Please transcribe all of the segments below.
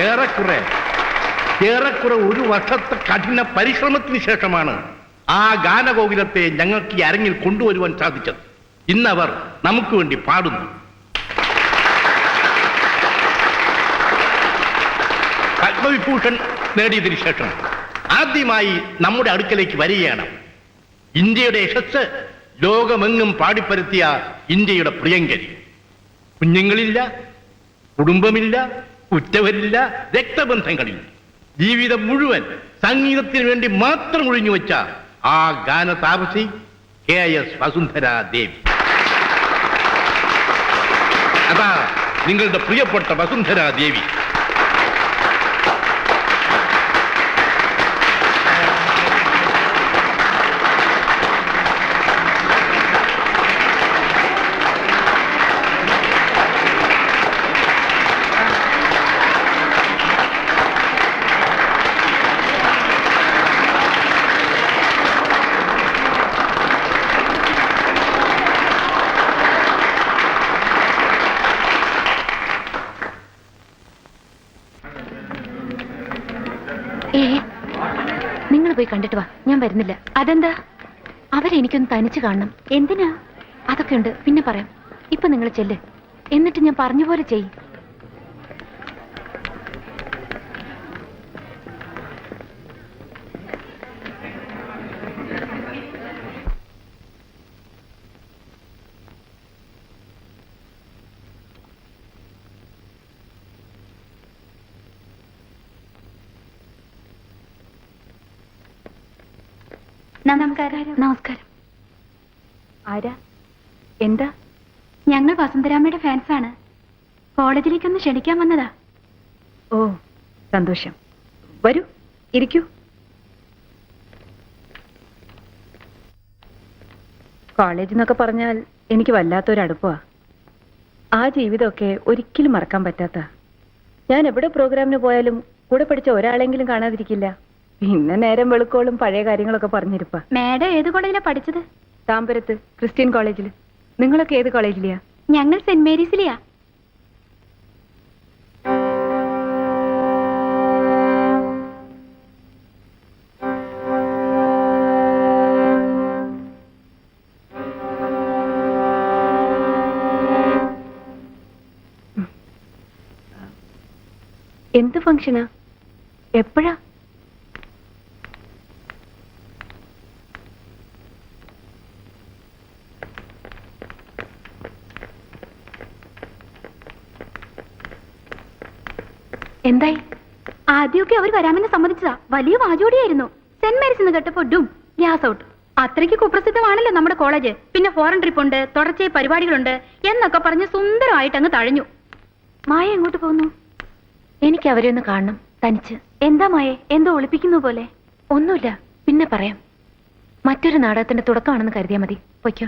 ഏറെക്കുറെ ഏറെക്കുറെ ഒരു വർഷത്തെ കഠിന പരിശ്രമത്തിന് ശേഷമാണ് ആ ഗാനഗോകുലത്തെ ഞങ്ങൾക്ക് ഈ അരങ്ങിൽ കൊണ്ടുവരുവാൻ സാധിച്ചത്. ഇന്നവർ നമുക്ക് വേണ്ടി പാടുന്നു. പത്മവിഭൂഷൺ നേടിയതിനു ശേഷം ആദ്യമായി നമ്മുടെ അടുക്കലേക്ക് വരികയാണ്. ഇന്ത്യയുടെ യശസ് ലോകമെങ്ങും പാടിപ്പരത്തിയ ഇന്ത്യയുടെ പ്രിയങ്കരി. കുഞ്ഞുങ്ങളില്ല കുടുംബമില്ല ഉറ്റവരില്ല രക്തബന്ധങ്ങളില്ല ജീവിതം മുഴുവൻ സംഗീതത്തിന് വേണ്ടി മാത്രം ഒഴിഞ്ഞു വെച്ച ആ ഗാന താപസി കെ എസ് വസുന്ധര ദേവി അതാ നിങ്ങളുടെ പ്രിയപ്പെട്ട വസുന്ധര ദേവി നിങ്ങൾ പോയി കണ്ടിട്ട് വാ. ഞാൻ വരുന്നില്ല. അതെന്താ? അവരെനിക്കൊന്ന് തനിച്ച് കാണണം. എന്തിനാ? അതൊക്കെ ഉണ്ട്. പിന്നെ പറയാം. ഇപ്പൊ നിങ്ങൾ ചെല്ല്. എന്നിട്ട് ഞാൻ പറഞ്ഞ പോലെ ചെയ് നമസ്കാരം. നമസ്കാരം. ആരാ? എന്താ? ഞങ്ങൾ വസന്തരാമയുടെ ഫാൻസാണ് കോളേജിലേക്കൊന്ന് ക്ഷണിക്കാൻ വന്നതാ. ഓ സന്തോഷം. വരൂ ഇരിക്കൂ. കോളേജ് എന്നൊക്കെ പറഞ്ഞാൽ എനിക്ക് വല്ലാത്തൊരടുപ്പാ ആ ജീവിതമൊക്കെ ഒരിക്കലും മറക്കാൻ പറ്റാത്ത. ഞാൻ എവിടെ പ്രോഗ്രാമിന് പോയാലും കൂടെ പഠിച്ച ഒരാളെങ്കിലും കാണാതിരിക്കില്ല. പിന്നെ നേരം വെളുക്കോളും പഴയ കാര്യങ്ങളൊക്കെ പറഞ്ഞിരുപ്പ. മാഡം ഏത് കോളേജിലാ പഠിച്ചത്? താമ്പരത്ത് ക്രിസ്ത്യൻ കോളേജിൽ നിങ്ങളൊക്കെ ഏത് കോളേജിലെയാ? ഞങ്ങൾ സെന്റ് മേരീസിലെയാ. എന്ത് ഫംഗ്ഷനാ? എപ്പോഴാ? എന്തായി? ആദ്യമൊക്കെ അവർ വരാമെന്ന് സമ്മതിച്ചതാ. വലിയ വാചോടിയായിരുന്നു. സെന്റ് മേരീസ് എന്ന് കേട്ടപ്പോ ഡും ഗ്യാസ് ഔട്ട്. അത്രയ്ക്ക് കുപ്രസിദ്ധമാണല്ലോ നമ്മുടെ കോളേജ്. പിന്നെ ഫോറൻ ട്രിപ്പ് ഉണ്ട് തുടർച്ചയായി പരിപാടികളുണ്ട് എന്നൊക്കെ പറഞ്ഞ് സുന്ദരമായിട്ട് അങ്ങ് തഴഞ്ഞു. മായ എങ്ങോട്ട് പോകുന്നു എനിക്ക് അവരെ ഒന്ന് കാണണം തനിച്ച്. എന്താ മായെ? എന്തോ ഒളിപ്പിക്കുന്നു പോലെ. ഒന്നുമില്ല. പിന്നെ പറയാം. മറ്റൊരു നാടകത്തിന്റെ തുടക്കമാണെന്ന് കരുതിയാ മതി. പൊയ്ക്കോ.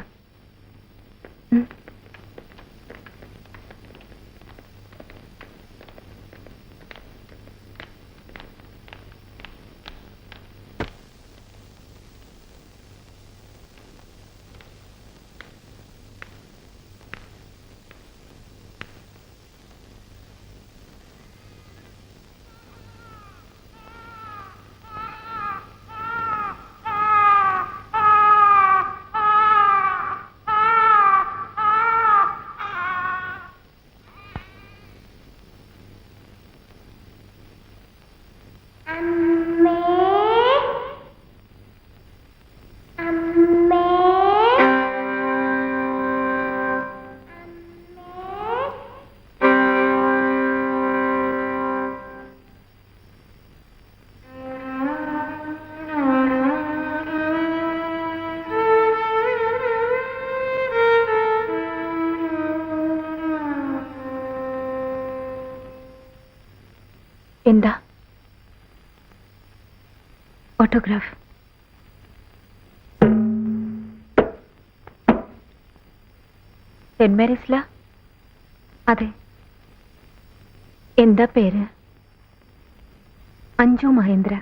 എന്താ ഓട്ടോഗ്രാഫ്. സെന്റ് മേരീസില? അതെ. എന്താ പേര്? അഞ്ജു മഹേന്ദ്ര.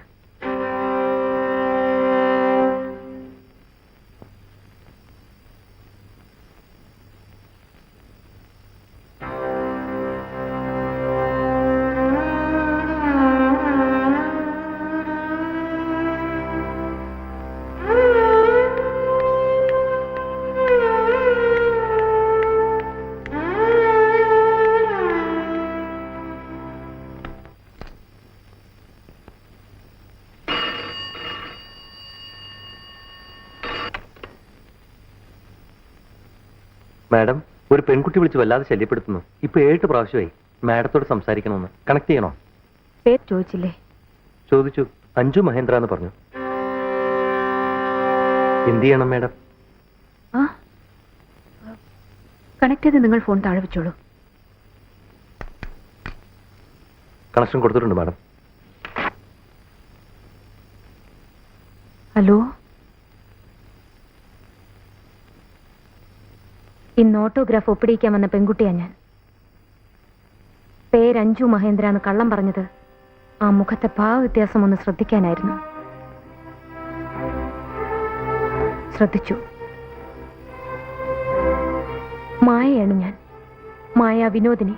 മാഡം ഒരു പെൺകുട്ടി വിളിച്ച് വല്ലാതെ ശല്യപ്പെടുത്തുന്നു. ഇപ്പൊ ഏഴ് പ്രാവശ്യമായി മാഡത്തോട് സംസാരിക്കണമെന്ന്. കണക്ട് ചെയ്യണോ? പേര് ചോദിച്ചില്ലേ? ചോദിച്ചു. അഞ്ജു മഹേന്ദ്ര എന്ന് പറഞ്ഞു. എന്ത് ചെയ്യണം മാഡം? ആ? കണക്ട് ചെയ്ത് നിങ്ങൾ ഫോൺ താഴെ വെച്ചോളൂ. കണക്ഷൻ കൊടുത്തിട്ടുണ്ട് മാഡം. ഹലോ ഇന്ന് ഓട്ടോഗ്രാഫ് ഒപ്പിടിയിക്കാൻ വന്ന പെൺകുട്ടിയാ ഞാൻ. പേര് അഞ്ജു മഹേന്ദ്ര എന്ന് കള്ളം പറഞ്ഞത് ആ മുഖത്തെ ഭാവ വ്യത്യാസം ഒന്ന് ശ്രദ്ധിക്കാനായിരുന്നു. ശ്രദ്ധിച്ചു. മായയാണ് ഞാൻ. മായ വിനോദിനി.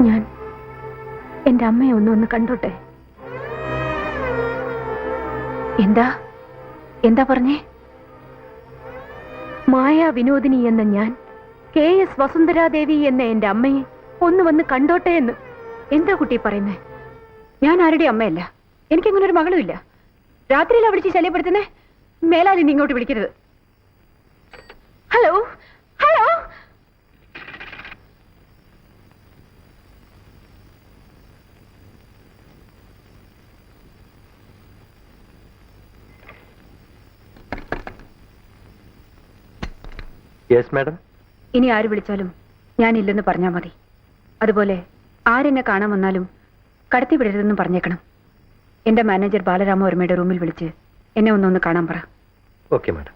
ഞാൻ എന്റെ അമ്മയെ ഒന്ന് ഒന്ന് കണ്ടോട്ടെ? എന്താ? എന്താ പറഞ്ഞേ? മായ വിനോദിനി എന്ന ഞാൻ കെ എസ് വസുന്ധരാദേവി എന്ന എന്റെ അമ്മയെ ഒന്ന് വന്ന് കണ്ടോട്ടെ എന്ന്. എന്താ കുട്ടി പറയുന്നേ? ഞാൻ ആരുടെ അമ്മയല്ല. എനിക്കങ്ങനെ ഒരു മകളുമില്ല രാത്രിയിൽ അവിടെ ശല്യപ്പെടുത്തുന്നേ? മേലാതി നീ ഇങ്ങോട്ട് വിളിക്കരുത്. ഹലോ? ഹലോ? യെസ് മാഡം ഇനി ആര് വിളിച്ചാലും ഞാൻ ഇല്ലെന്ന് പറഞ്ഞാൽ മതി. അതുപോലെ ആരെന്നെ കാണാൻ വന്നാലും കടത്തി വിടരുതെന്ന് പറഞ്ഞേക്കണം. എന്റെ മാനേജർ ബാലരാമവർമ്മയുടെ റൂമിൽ വിളിച്ച് എന്നെ ഒന്നൊന്ന് കാണാൻ പറ. ഓക്കെ മാഡം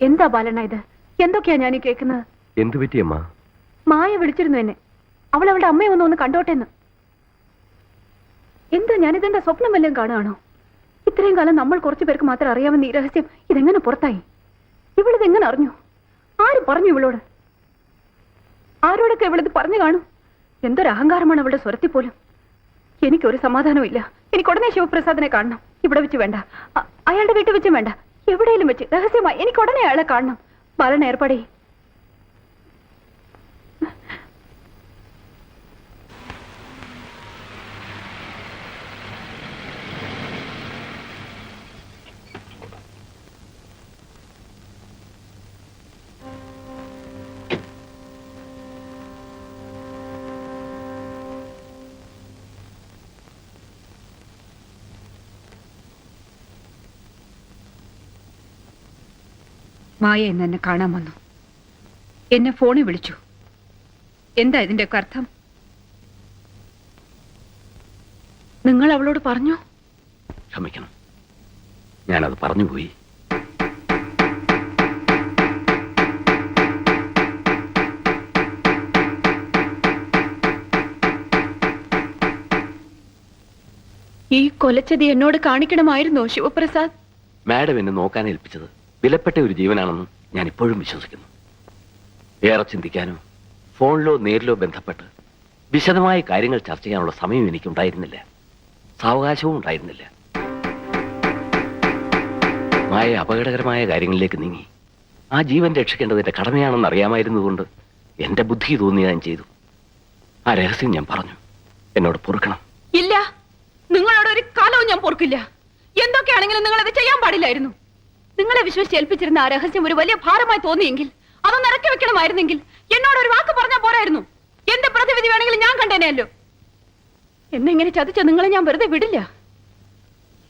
എന്താ ബാലണ്ണ ഇത്? എന്തൊക്കെയാ ഞാൻ കേൾക്കുന്നത്? എന്തു പറ്റിയമ്മ? മായ വിളിച്ചിരുന്നു എന്നെ. അവൾ അവളുടെ അമ്മയെ ഒന്ന് ഒന്ന് കണ്ടോട്ടെ എന്ന് എന്താ ഞാനിതെന്താ സ്വപ്നം വല്ലതും കാണുകയാണോ ഇത്രയും കാലം നമ്മൾ കുറച്ചു പേർക്ക് മാത്രം അറിയാവുന്ന ഈ രഹസ്യം ഇതെങ്ങനെ പുറത്തായി? ഇവളിത് എങ്ങനെ അറിഞ്ഞു? ആര് പറഞ്ഞു ഇവളോട്? ആരോടൊക്കെ ഇവളിത് പറഞ്ഞു കാണും? എന്തൊരു അഹങ്കാരമാണ് അവളുടെ സ്വരത്തിൽ പോലും. എനിക്കൊരു സമാധാനവും ഇല്ല. എനിക്ക് ഉടനെ ശിവപ്രസാദിനെ കാണണം. ഇവിടെ വെച്ച് വേണ്ട. അയാളുടെ വീട്ടിൽ വെച്ചും വേണ്ട. എവിടെയെങ്കിലും വെച്ച് രഹസ്യമായി എനിക്ക് ഉടനെ അയാളെ കാണണം. ബാലൻ ഏർപ്പാടേ. മായ ഇന്ന് എന്നെ കാണാൻ വന്നു. എന്നെ ഫോണിൽ വിളിച്ചു. എന്താ ഇതിന്റെയൊക്കെ അർത്ഥം? നിങ്ങൾ അവളോട് പറഞ്ഞു? ക്ഷമിക്കണം. ഞാനത് പറഞ്ഞുപോയി ഈ കൊലച്ചതി എന്നോട് കാണിക്കണമായിരുന്നോ ശിവപ്രസാദ്? മാഡം എന്നെ നോക്കാൻ ഏൽപ്പിച്ചത്. വിലപ്പെട്ട ഒരു ജീവനാണെന്ന് ഞാൻ ഇപ്പോഴും വിശ്വസിക്കുന്നു. ഏറെ ചിന്തിക്കാനോ ഫോണിലോ നേരിലോ ബന്ധപ്പെട്ട് വിശദമായ കാര്യങ്ങൾ ചർച്ച ചെയ്യാനുള്ള സമയം എനിക്കുണ്ടായിരുന്നില്ല. സാവകാശവും ഉണ്ടായിരുന്നില്ല. മായ അപകടകരമായ കാര്യങ്ങളിലേക്ക് നീങ്ങി. ആ ജീവൻ രക്ഷിക്കേണ്ടത് എന്റെ കടമയാണെന്ന് അറിയാമായിരുന്നതുകൊണ്ട് എന്റെ ബുദ്ധി തോന്നിയ ഞാൻ ചെയ്തു. ആ രഹസ്യം ഞാൻ പറഞ്ഞു. എന്നോട് പൊറുക്കണം. ഇല്ല. നിങ്ങളോട് ഒരു കാലവും ഞാൻ പൊറുക്കില്ല. എന്തൊക്കെയാണെങ്കിലും നിങ്ങൾ അത് ചെയ്യാൻ പാടില്ലായിരുന്നു. നിങ്ങളെ വിശ്വസിച്ച് ഏൽപ്പിച്ചിരുന്ന ആ രഹസ്യം ഒരു വലിയ ഭാരമായി തോന്നിയെങ്കിൽ അതൊന്ന് ഇറക്കി വെക്കണമായിരുന്നെങ്കിൽ എന്നോട് ഒരു വാക്ക് പറഞ്ഞാൽ പോരായിരുന്നു. എന്റെ പ്രതിവിധി വേണമെങ്കിലും ഞാൻ കണ്ടേനെയല്ലോ. എന്നെ ഇങ്ങനെ ചതിച്ച നിങ്ങളെ ഞാൻ വെറുതെ വിടില്ല.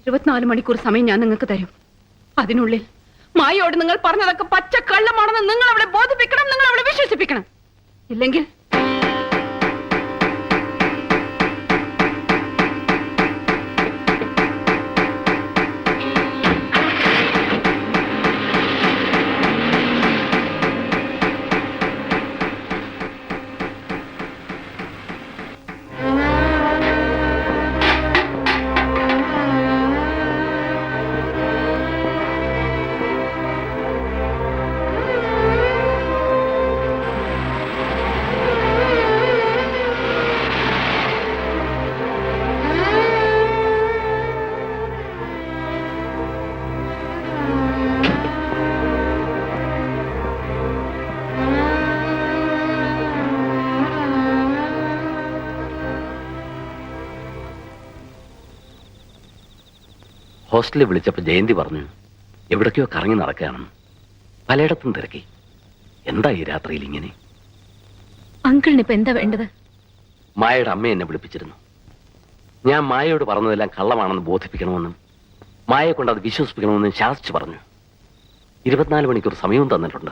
ഇരുപത്തിനാല് മണിക്കൂർ സമയം ഞാൻ നിങ്ങൾക്ക് തരും. അതിനുള്ളിൽ മായയോട് നിങ്ങൾ പറഞ്ഞതൊക്കെ പച്ച കള്ളമാണെന്ന് നിങ്ങൾ അവിടെ ബോധിപ്പിക്കണം നിങ്ങൾ അവിടെ വിശ്വസിപ്പിക്കണം. ഇല്ലെങ്കിൽ ഹോസ്റ്റലിൽ വിളിച്ചപ്പോൾ ജയന്തി പറഞ്ഞു എവിടേക്കോ കറങ്ങി നടക്കുകയാണെന്ന് പലയിടത്തും തിരക്കി. എന്താ ഈ രാത്രിയിൽ ഇങ്ങനെ? അങ്കിളിന് ഇപ്പൊ എന്താ വേണ്ടത്? മായയുടെ അമ്മ എന്നെ വിളിപ്പിച്ചിരുന്നു. ഞാൻ മായയോട് പറഞ്ഞതെല്ലാം കള്ളമാണെന്ന് ബോധിപ്പിക്കണമെന്നും മായയെ കൊണ്ട് അത് വിശ്വസിപ്പിക്കണമെന്നും ശാസിച്ചു പറഞ്ഞു. ഇരുപത്തിനാല് മണിക്കൂർ സമയവും തന്നിട്ടുണ്ട്.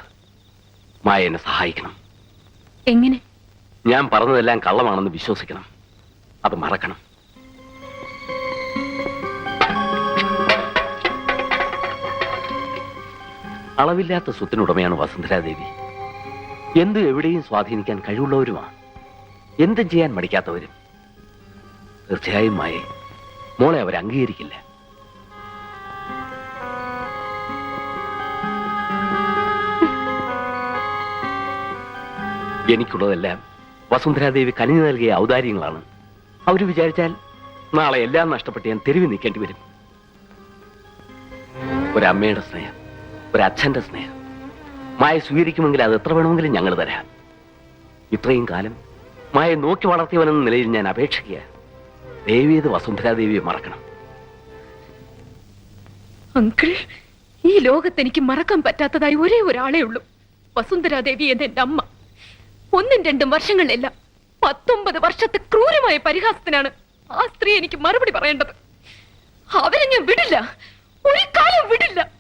മായ എന്നെ സഹായിക്കണം. എങ്ങനെ? ഞാൻ പറഞ്ഞതെല്ലാം കള്ളമാണെന്ന് വിശ്വസിക്കണം. അത് മറക്കണം. അളവില്ലാത്ത സ്വത്തിനുടമയാണ് വസുന്ധരാദേവി. എന്ത് എവിടെയും സ്വാധീനിക്കാൻ കഴിവുള്ളവരുമാണ്. എന്തും ചെയ്യാൻ മടിക്കാത്തവരും. തീർച്ചയായും മായെ മോളെ അവർ അംഗീകരിക്കില്ല. എനിക്കുള്ളതെല്ലാം വസുന്ധരാദേവി കനിഞ്ഞു നൽകിയ ഔദാര്യങ്ങളാണ്. അവർ വിചാരിച്ചാൽ നാളെ എല്ലാം നഷ്ടപ്പെട്ട് ഞാൻ തെരുവി നിൽക്കേണ്ടി വരും. ഒരമ്മയുടെ സ്നേഹം. ഒരച്ഛന്റെ സ്നേഹം. മായ സ്വീകരിക്കുമെങ്കിൽ അത് എത്ര വേണമെങ്കിലും ഞങ്ങൾ തരാം. ഇത്രയും കാലം മായ നോക്കി വളർത്തിയവനെന്ന നിലയിൽ ഞാൻ അപേക്ഷിക്കുക ദേവിയത് വസുന്ധരാദേവിയെ മറക്കണം. അങ്കിൾ ഈ ലോകത്ത് എനിക്ക് മറക്കാൻ പറ്റാത്തതായി ഒരേ ഒരാളേ ഉള്ളൂ. വസുന്ധരാദേവി എന്ന എന്റെ അമ്മ. ഒന്നും രണ്ടും വർഷങ്ങളിലല്ല പത്തൊമ്പത് വർഷത്തെ ക്രൂരമായ പരിഹാസത്തിനാണ് ആ സ്ത്രീ എനിക്ക് മറുപടി പറയേണ്ടത്. അവരെ ഞാൻ വിടില്ല. ഒരു കാലം വിടില്ല.